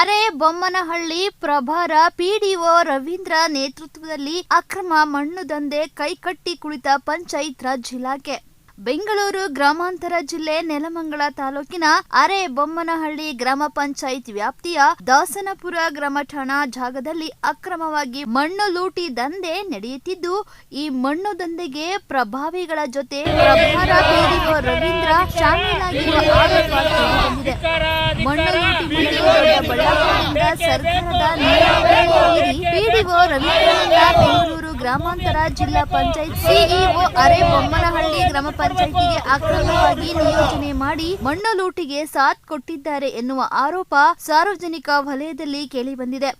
ಅರೆ ಬೊಮ್ಮನಹಳ್ಳಿ ಪ್ರಭಾರ ಪಿಡಿಒ ರವೀಂದ್ರ ನೇತೃತ್ವದಲ್ಲಿ ಅಕ್ರಮ ಮಣ್ಣು ದಂಧೆ ಕೈಕಟ್ಟಿ ಕುಳಿತ ಪಂಚಾಯತ್ ರಾಜ್ ಇಲಾಖೆ. ಬೆಂಗಳೂರು ಗ್ರಾಮಾಂತರ ಜಿಲ್ಲೆ ನೆಲಮಂಗಲ ತಾಲೂಕಿನ ಅರೆ ಬೊಮ್ಮನಹಳ್ಳಿ ಗ್ರಾಮ ಪಂಚಾಯತ್ ವ್ಯಾಪ್ತಿಯ ದಾಸನಪುರ ಗ್ರಾಮ ಠಾಣಾ ಜಾಗದಲ್ಲಿ ಅಕ್ರಮವಾಗಿ ಮಣ್ಣು ಲೂಟಿ ದಂಧೆ ನಡೆಯುತ್ತಿದ್ದು, ಈ ಮಣ್ಣು ದಂಧೆಗೆ ಪ್ರಭಾವಿಗಳ ಜೊತೆ ಪ್ರಭಾರ ರವೀಂದ್ರ ಶಾಮೀಲಾಗಿರುವ ಆರೋಪ ಲೂಟಿ ಮಾಡಿ ದೊಡ್ಡಬಳ್ಳಾಪುರದಿಂದ ಸರ್ಕಾರದ ಪಿಡಿಒ ರವೀಂದ್ರನಿಂದ ಬೆಂಗಳೂರು ಗ್ರಾಮಾಂತರ ಜಿಲ್ಲಾ ಪಂಚಾಯತ್ ಸಿಇಒ ಅರೆ ಬೊಮ್ಮನಹಳ್ಳಿ ಗ್ರಾಮ ಪಂಚಾಯತಿಗೆ ಅಕ್ರಮವಾಗಿ ನಿಯೋಜನೆ ಮಾಡಿ ಮಣ್ಣು ಲೂಟಿಗೆ ಸಾಥ್ ಕೊಟ್ಟಿದ್ದಾರೆ ಎನ್ನುವ ಆರೋಪ ಸಾರ್ವಜನಿಕ ವಲಯದಲ್ಲಿ ಕೇಳಿಬಂದಿದೆ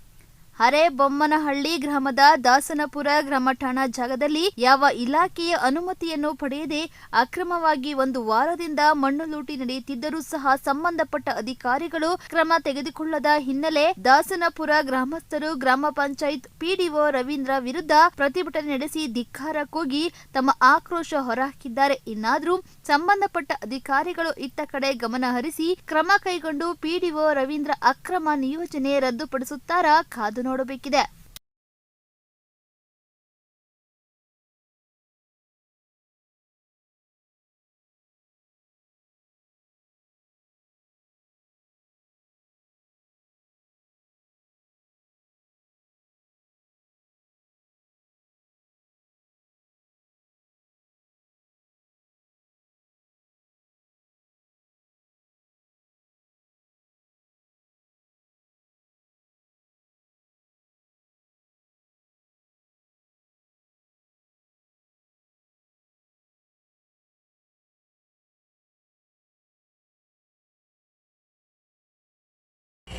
ಹರೆ ಬೊಮ್ಮನಹಳ್ಳಿ ಗ್ರಾಮದ ದಾಸನಪುರ ಗ್ರಾಮ ಠಾಣಾ ಜಾಗದಲ್ಲಿ ಯಾವ ಇಲಾಖೆಯ ಅನುಮತಿಯನ್ನು ಪಡೆಯದೆ ಅಕ್ರಮವಾಗಿ ಒಂದು ವಾರದಿಂದ ಮಣ್ಣು ಲೂಟಿ ನಡೆಯುತ್ತಿದ್ದರೂ ಸಹ ಸಂಬಂಧಪಟ್ಟ ಅಧಿಕಾರಿಗಳು ಕ್ರಮ ತೆಗೆದುಕೊಳ್ಳದ ಹಿನ್ನೆಲೆ ದಾಸನಪುರ ಗ್ರಾಮಸ್ಥರು ಗ್ರಾಮ ಪಂಚಾಯತ್ ಪಿಡಿಒ ರವೀಂದ್ರ ವಿರುದ್ಧ ಪ್ರತಿಭಟನೆ ನಡೆಸಿ ಧಿಕ್ಕಾರ ಕೂಗಿ ತಮ್ಮ ಆಕ್ರೋಶ ಹೊರಹಾಕಿದ್ದಾರೆ. ಇನ್ನಾದರೂ ಸಂಬಂಧಪಟ್ಟ ಅಧಿಕಾರಿಗಳು ಇತ್ತ ಕಡೆ ಗಮನ ಹರಿಸಿ ಕ್ರಮ ಕೈಗೊಂಡು ಪಿಡಿಒ ರವೀಂದ್ರ ಅಕ್ರಮ ನಿಯೋಜನೆ ರದ್ದುಪಡಿಸುತ್ತಾರಾ? ಕಾದು ನೋಡಬೇಕಿದೆ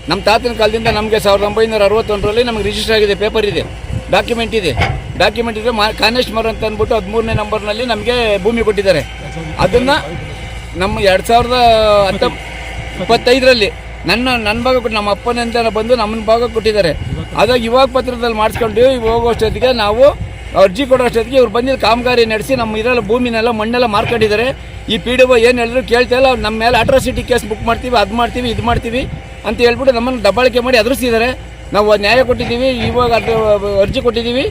ನಮ್ಮ ತಾತನ ಕಾಲದಿಂದ ನಮಗೆ ಸಾವಿರದ ಒಂಬೈನೂರ ಅರವತ್ತೊಂದರಲ್ಲಿ ನಮಗೆ ರಿಜಿಸ್ಟರ್ ಆಗಿದೆ ಪೇಪರ್ ಇದೆ ಡಾಕ್ಯುಮೆಂಟ್ ಇದೆ. ಡಾಕ್ಯುಮೆಂಟ್ ಇದೆ ಮಾ ಅಂತ ಅಂದ್ಬಿಟ್ಟು ಹದಿಮೂರನೇ ನಂಬರ್ನಲ್ಲಿ ನಮಗೆ ಭೂಮಿ ಕೊಟ್ಟಿದ್ದಾರೆ. ಅದನ್ನು ನಮ್ಮ ಎರಡು ಸಾವಿರದ ಹತ್ತ ಇಪ್ಪತ್ತೈದರಲ್ಲಿ ನನ್ನ ನನ್ನ ಭಾಗ ಕೊಟ್ಟು ನಮ್ಮ ಅಪ್ಪನಿಂದ ಬಂದು ನಮ್ಮನ್ನ ಭಾಗ ಕೊಟ್ಟಿದ್ದಾರೆ. ಅದಾಗ ಇವಾಗ ಪತ್ರದಲ್ಲಿ ಮಾಡಿಸ್ಕೊಂಡು ಹೋಗೋಷ್ಟೊತ್ತಿಗೆ ನಾವು ಅರ್ಜಿ ಕೊಡೋ ಅಷ್ಟೊತ್ತಿಗೆ ಇವ್ರು ಬಂದಿದ್ದು ಕಾಮಗಾರಿ ನಡೆಸಿ ನಮ್ಮ ಇದರಲ್ಲಿ ಭೂಮಿನೆಲ್ಲ ಮಣ್ಣೆಲ್ಲ ಮಾರ್ಕೊಂಡಿದ್ದಾರೆ. ಈ ಪಿ ಡಿ ಒ ಏನು ಹೇಳಿದ್ರು ಕೇಳ್ತಾ ಇಲ್ಲ. ನಮ್ಮ ಮೇಲೆ ಅಟ್ರಾಸಿಟಿ ಕೇಸ್ ಬುಕ್ ಮಾಡ್ತೀವಿ, ಅದು ಮಾಡ್ತೀವಿ, ಇದು ಮಾಡ್ತೀವಿ. ಅಂತ ಹೇಳ್ಬಿಟ್ಟು ನಮ್ಮನ್ನು ದಬ್ಬಾಳಿಕೆ ಮಾಡಿ ಎದುರಿಸಿದ್ದಾರೆ. ನಾವು ನ್ಯಾಯ ಕೊಟ್ಟಿದ್ದೀವಿ ಇವಾಗ ಅದು ಅರ್ಜಿ ಕೊಟ್ಟಿದ್ದೀವಿ.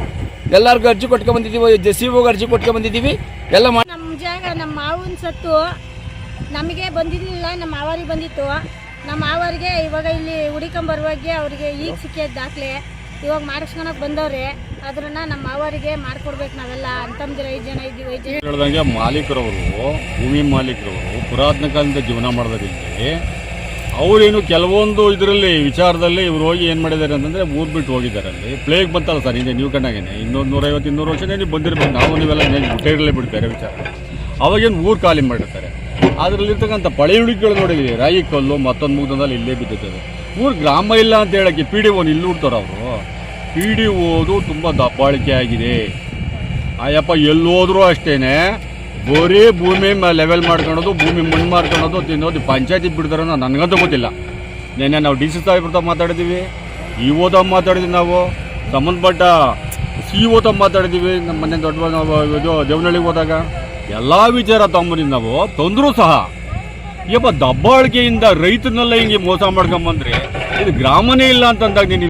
ಎಲ್ಲರಿಗೂ ಅರ್ಜಿ ಕೊಟ್ಕೊಂಡ್ ಬಂದಿದ್ದೀವಿ ಸಿ ಓಗೆ ಅರ್ಜಿ ಕೊಟ್ಕೊ ಬಂದಿದ್ದೀವಿ. ಎಲ್ಲ ಮಾಡಿ ನಮ್ಮ ಜಾಗ ನಮ್ಮ ಮಾವನ ಸತ್ತು ನಮಗೆ ಬಂದಿರಲಿಲ್ಲ ನಮ್ಮ ಮಾವರಿಗೆ ಬಂದಿತ್ತು. ನಮ್ಮ ಮಾವರಿಗೆ ಇವಾಗ ಇಲ್ಲಿ ಹುಡಿಕೊಂಬರುವಾಗೆ ಅವರಿಗೆ ಈಗ ಸಿಕ್ಕಿದ ದಾಖಲೆ. ಇವಾಗ ಮಾಡಿಸ್ಕೊಳಕ್ ಬಂದವ್ರೆ. ಅದ್ರನ್ನ ನಮ್ಮ ಮಾವರಿಗೆ ಮಾಡ್ಕೊಡ್ಬೇಕು ನಾವೆಲ್ಲ ಅಂತಂದಿರ ಐದು ಜನ ಇದ್ದೀವಿ ಐದು ಜನ. ಹೇಳ್ದಂಗೆ ಮಾಲೀಕರವರು ಭೂಮಿ ಮಾಲೀಕರವರು ಪುರಾತನ ಕಾಲದಿಂದ ಜೀವನ ಮಾಡೋದ್ರಲ್ಲಿ ಅವರೇನು ಕೆಲವೊಂದು ಇದರಲ್ಲಿ ವಿಚಾರದಲ್ಲಿ ಇವ್ರು ಹೋಗಿ ಏನು ಮಾಡಿದ್ದಾರೆ ಅಂತಂದರೆ ಊರು ಬಿಟ್ಟು ಹೋಗಿದ್ದಾರೆ ಅಲ್ಲಿ. ಪ್ಲೇಗ್ ಬಂತಲ್ಲ ಸರ್ ಹಿಂದೆ ನೀವು ಕಂಡಾಗೇನೆ. ಇನ್ನೊಂದು ನೂರೈವತ್ತು, ಇನ್ನೂರು ವರ್ಷನೇ ನೀವು ಬಂದಿರಬೇಕು. ನಾವು ನೀವೆಲ್ಲ ಬಿಟ್ಟಿರಲೇ ಬಿಡ್ತಾರೆ ವಿಚಾರ. ಅವಾಗೇನು ಊರು ಖಾಲಿ ಮಾಡಿರ್ತಾರೆ. ಅದರಲ್ಲಿರ್ತಕ್ಕಂಥ ಪಳೆಯುಳಿಕೆಗಳು ನೋಡಿದ್ದೀವಿ ರಾಯಿ ಕಲ್ಲು ಮತ್ತೊಂದು ಮುಗ್ದಲ್ಲಿ ಇಲ್ಲೇ ಬಿದ್ದಿರ್ತದೆ. ಊರು ಗ್ರಾಮ ಇಲ್ಲ ಅಂತ ಹೇಳಕ್ಕೆ ಪಿ ಡಿ ಓನ್ ಇಲ್ಲಿ ಅವರು. ಪಿ ಡಿ ಓದು ತುಂಬ ದಬ್ಬಾಳಿಕೆ ಆಗಿದೆ. ಆಯಪ್ಪ ಎಲ್ಲೋದ್ರೂ ಅಷ್ಟೇನೆ. ಬರೀ ಭೂಮಿ ಲೆವೆಲ್ ಮಾಡ್ಕೊಳೋದು, ಭೂಮಿ ಮಣ್ಣು ಮಾಡ್ಕೊಳೋದು, ತಿನ್ನೋದು, ಪಂಚಾಯತಿ ಬಿಡ್ತಾರೋ ನನಗಂತೂ ಗೊತ್ತಿಲ್ಲ. ನಿನ್ನೆ ನಾವು ಡಿ ಸಿ ಸಾಹೇಬ್ರ ಮಾತಾಡಿದ್ದೀವಿ ಇ ಓದ ಮಾತಾಡಿದ್ವಿ ನಾವು, ಸಂಬಂಧಪಟ್ಟ ಸಿ ಓದ ಮಾತಾಡಿದ್ದೀವಿ ನಮ್ಮ ಮನೆ ದೊಡ್ಡ ನಾವು ಇದು ದೇವನಹಳ್ಳಿಗೆ ಹೋದಾಗ. ಎಲ್ಲ ವಿಚಾರ ತಗೊಂಬಂದಿದ್ದು ನಾವು, ತೊಂದರೂ ಸಹ. ಯಪ್ಪ ದಬ್ಬಾಳಿಕೆಯಿಂದ ರೈತನೆಲ್ಲ ಹಿಂಗೆ ಮೋಸ ಮಾಡ್ಕೊಂಬಂದ್ರೆ, ಇದು ಗ್ರಾಮನೇ ಇಲ್ಲ ಅಂತಂದಾಗ ನೀನು